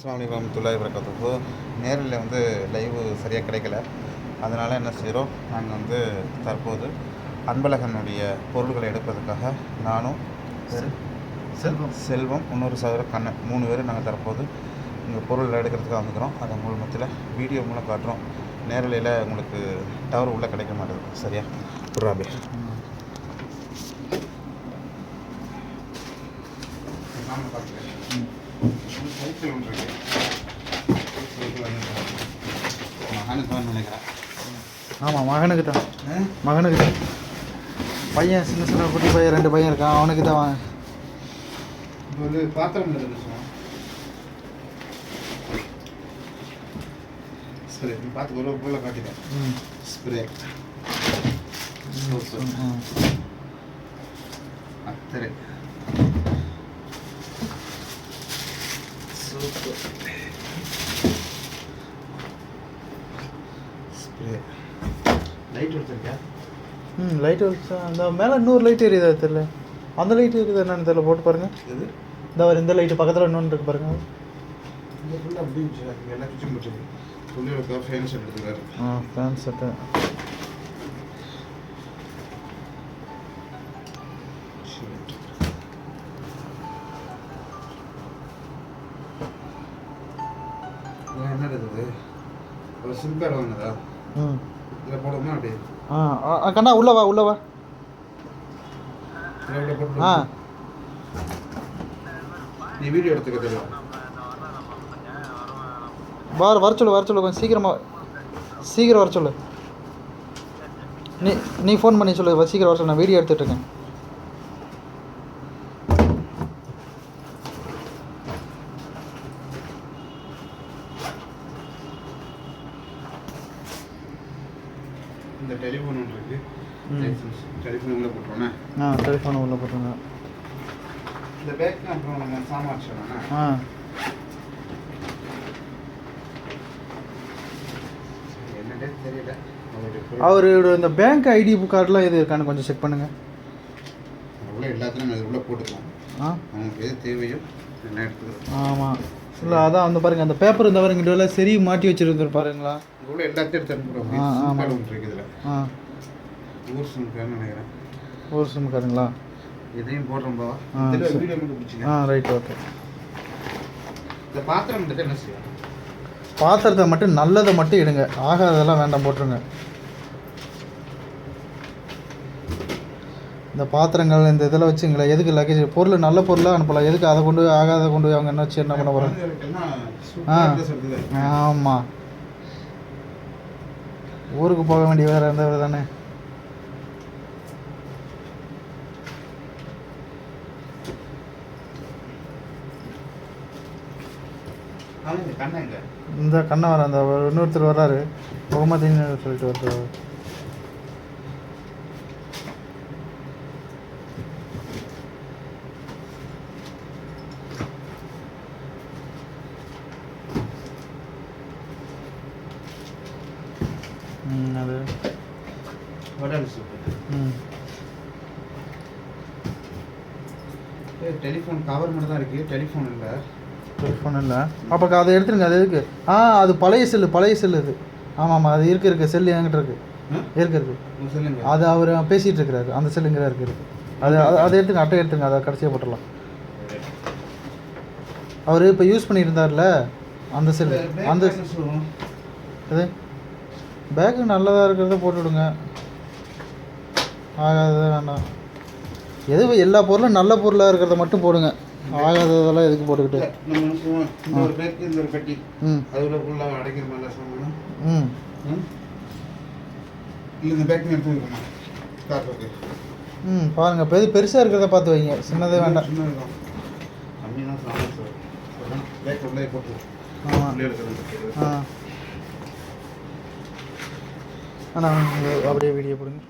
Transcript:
அஸ்லாம் வரமத்துல்லாஹி வரகாத்துஹு. நேரில் வந்து லைவு சரியாக கிடைக்கல. அதனால் என்ன செய்கிறோம் நாங்கள் வந்து தற்போது அன்பழகனுடைய பொருள்களை எடுப்பதற்காக நானும் செல்வம். செல்வம் இன்னொரு சகோதரர் கண்ணன் மூணு பேர் நாங்கள் தற்போது இங்கே பொருள் எடுக்கிறதுக்காக வந்துக்கிறோம் அதை உங்கள் மத்தியில் வீடியோ மூலம் காட்டுறோம். நேரலையில் உங்களுக்கு டவர் உள்ளே கிடைக்க மாட்டேங்குது சரியா? புறாபே இருக்கு சைக்கிள் வந்து மகனுக்கு நினைக்கிறேன் ஆமாம் மகனுக்கு தான் மகனுக்கு தான் பையன் சின்ன சின்ன குட்டி பையன் ரெண்டு பையன் இருக்கான். அவனுக்கு தான் வாங்க வந்து பாத்திரம் சரி. பார்த்து ஒரு பொருளை காட்டிட்டேன் ஸ்ப்ரே. அத்தரை சூப்பர் ஸ்ப்ரே லைட் வச்சுருக்கியா ம் லைட் அந்த மேலே இன்னொரு லைட் எரியுதா தெரியல. அந்த லைட் எரியுது என்னன்னு தெரியல போட்டு பாருங்க. இது இந்த ஒரு இந்த லைட்டு பக்கத்தில் இன்னொன்று இருக்கு பாருங்க. இந்த ஃபுல்லாக அப்படி இருந்துச்சு. எல்லாம் சுற்றி முடிச்சது புள்ளியோட ஃபேன்ஸ் எடுத்துக்கிறாரு ஆ ஃபேன் செட்டு என்ன இருக்குது ஒரு சிம் கார்டு வாங்கினதா? ம். இதில் அப்படி? ஆ கண்ணா உள்ள வா உள்ள வா. ஆ. நீ வீடியோ எடுத்துக்க தெரியும். வர வர சொல்லு வர சொல்லு கொஞ்சம் சீக்கிரமா. சீக்கிரம் வர சொல்லு. நீ நீ ஃபோன் பண்ணி சொல்லு சீக்கிரம் வர சொல்லு நான் வீடியோ எடுத்துட்டு இந்த டெலிஃபோன் ஒன்று இருக்கு. ம். லைசன்ஸ் டெலிஃபோன் உள்ள போட்டுருவோண்ணே ஆ டெலிஃபோனை உள்ள போட்டுருங்க. இந்த பேக் அப்புறம் நம்ம சாமான் வச்சிடலாண்ணே ஆ. தெரியல. அவரோட இந்த பேங்க் ஐடி கார்டெலாம் எது இருக்கான்னு கொஞ்சம் செக் பண்ணுங்க. உள்ள எல்லாத்தையும் நம்ம உள்ள போட்டுக்கலாம். ஆ. அவங்களுக்கு எது தேவையோ என்ன எடுத்துக்கிறோம் ஆமாம் இல்லை அதான் வந்து பாருங்க அந்த பேப்பர் இந்த பாருங்க இதுல சரி மாட்டி வச்சிருந்து பாருங்களா? உள்ள எல்லாத்தையும் எடுத்து ஆ, சிம் ஆமா. கார்டு ஒன்று இருக்குது ஆ. ஊர் சிம் நினைக்கிறேன். ஒரு சிம் கார்டுங்களா இதையும் போடுறோம் பாவா. வீடியோ மட்டும் ஆ ரைட் ஓகே இந்த பாத்திரம் மட்டும் என்ன செய்யும்? பாத்திரத்தை மட்டும் நல்லதை மட்டும் எடுங்க. ஆகாததெல்லாம் வேண்டாம் போட்டுருங்க. இந்த பாத்திரங்கள் இந்த இதில் வச்சுங்களேன். எதுக்கு லக்கேஜ் பொருள் நல்ல பொருளாக அனுப்பலாம். எதுக்கு அதை கொண்டு ஆகாத கொண்டு அவங்க என்ன வச்சு என்ன பண்ண போகிறாங்க ஆ. ஆமாம் ஊருக்கு போக வேண்டிய வேறு எந்த வேறு தானே இந்த கண்ணை வர அந்த இன்னொருத்தர் வர்றாரு. முகமதின்னு சொல்லிட்டு ஒருத்தர் அது உடல் சூப்பர் ம் டெலிஃபோன் கவர் மட்டும் தான் இருக்குது டெலிஃபோன் இல்லை. டெலிஃபோன் இல்லை. அப்போ அதை எடுத்துருங்க அது இருக்கு. ஆ அது பழைய செல்லு பழைய செல்லு அது ஆமாம் ஆமாம் அது இருக்கு இருக்கு. செல்லு என்கிட்ட இருக்கு. இருக்கு இருக்கு. அது அவர் பேசிகிட்டு இருக்கிறாரு. அந்த செல்லுங்கிற இருக்கு இருக்கு. அது அது- அதை எடுத்துங்க அட்டை எடுத்துங்க அதை கடைசியாக போட்டுடலாம். அவர் இப்போ யூஸ் பண்ணிட்டு இருந்தார்ல அந்த செல்லு. அந்த இது பேக்கு நல்லதாக இருக்கிறத போட்டு விடுங்க ஆகாதது வேண்டாம் எது எல்லா பொருளும் நல்ல பொருளாக இருக்கிறத மட்டும் போடுங்க. ஆகாததெல்லாம் எதுக்கு போட்டுக்கிட்டு? நம்ம என்ன செய்வோம்? இந்த ஒரு பேக்கு இந்த ஒரு பெட்டி. ம். ஃபுல்லாக அடைக்கிற ம்? இல்லை இந்த பேக் எடுத்து வைக்கணும் காட்டுறதுக்கு ம் பாருங்கள் பெரு பெருசாக இருக்கிறத பார்த்து வைங்க. சின்னதே வேண்டாம். சின்னதுதான் கம்மி தான் பேக் உள்ளே போட்டு ஆ. ஆனால் அப்படியே வீடியோ போடுங்க.